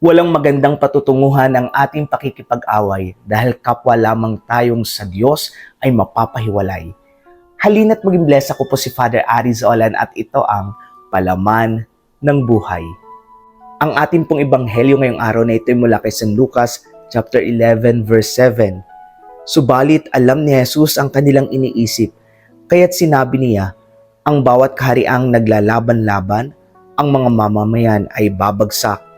Walang magandang patutunguhan ang ating pakikipag-away dahil kapwa lamang tayong sa Diyos ay mapapahiwalay. Halina't maging bless ako po si Father Aris Olan at ito ang Palaman ng Buhay. Ang ating pong ebanghelyo ngayong araw na ito ay mula kay San Lucas chapter 11 verse 7. Subalit alam ni Jesus ang kanilang iniisip, kaya't sinabi niya, ang bawat kahariang naglalaban-laban, ang mga mamamayan ay babagsak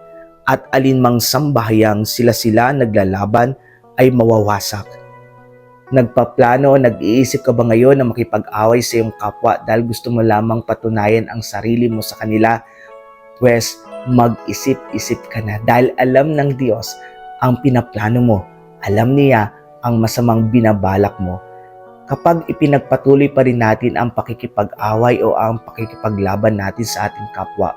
at alinmang sambahayang sila-sila naglalaban ay mawawasak. Nagpaplano, nag-iisip ka ba ngayon na makipag-away sa iyong kapwa dahil gusto mo lamang patunayan ang sarili mo sa kanila? Pwes, mag-isip-isip ka na dahil alam ng Diyos ang pinaplano mo. Alam niya ang masamang binabalak mo. Kapag ipinagpatuloy pa rin natin ang pakikipag-away o ang pakikipaglaban natin sa ating kapwa,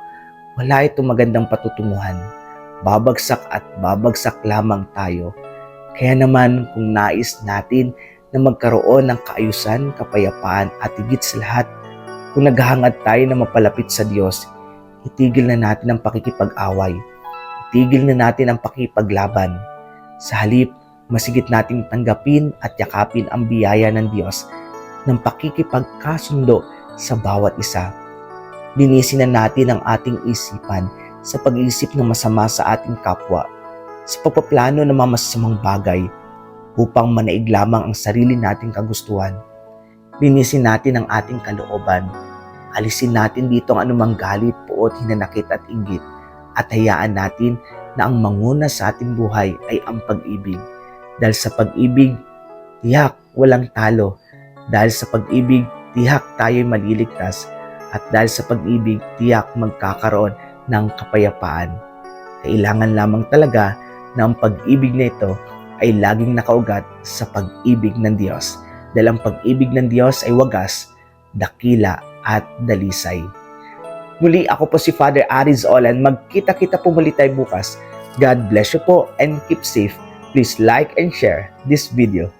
wala itong magandang patutunguhan. Babagsak at babagsak lamang tayo. Kaya naman kung nais natin na magkaroon ng kaayusan, kapayapaan at higit sa lahat, kung naghahangad tayo na mapalapit sa Diyos, itigil na natin ang pakikipag-away. Itigil na natin ang pakikipaglaban. Sa halip, masigit nating tanggapin at yakapin ang biyaya ng Diyos ng pakikipagkasundo sa bawat isa. Linisin na natin ang ating isipan sa pag-iisip ng masama sa ating kapwa, sa pagpaplano ng mga masasamang bagay upang manaig lamang ang sarili nating kagustuhan. Linisin natin ang ating kalooban. Alisin natin dito ang anumang galit, puot, hinanakit at inggit at hayaan natin na ang manguna sa ating buhay ay ang pag-ibig. Dahil sa pag-ibig, tiyak walang talo. Dahil sa pag-ibig, tiyak tayo'y maliligtas. At dahil sa pag-ibig, tiyak magkakaroon ng kapayapaan. Kailangan lamang talaga na ang pag-ibig na ito ay laging nakaugat sa pag-ibig ng Diyos. Dahil ang pag-ibig ng Diyos ay wagas, dakila at dalisay. Muli ako po si Father Aris Olan. Magkita-kita po muli tayo bukas. God bless you po and keep safe. Please like and share this video.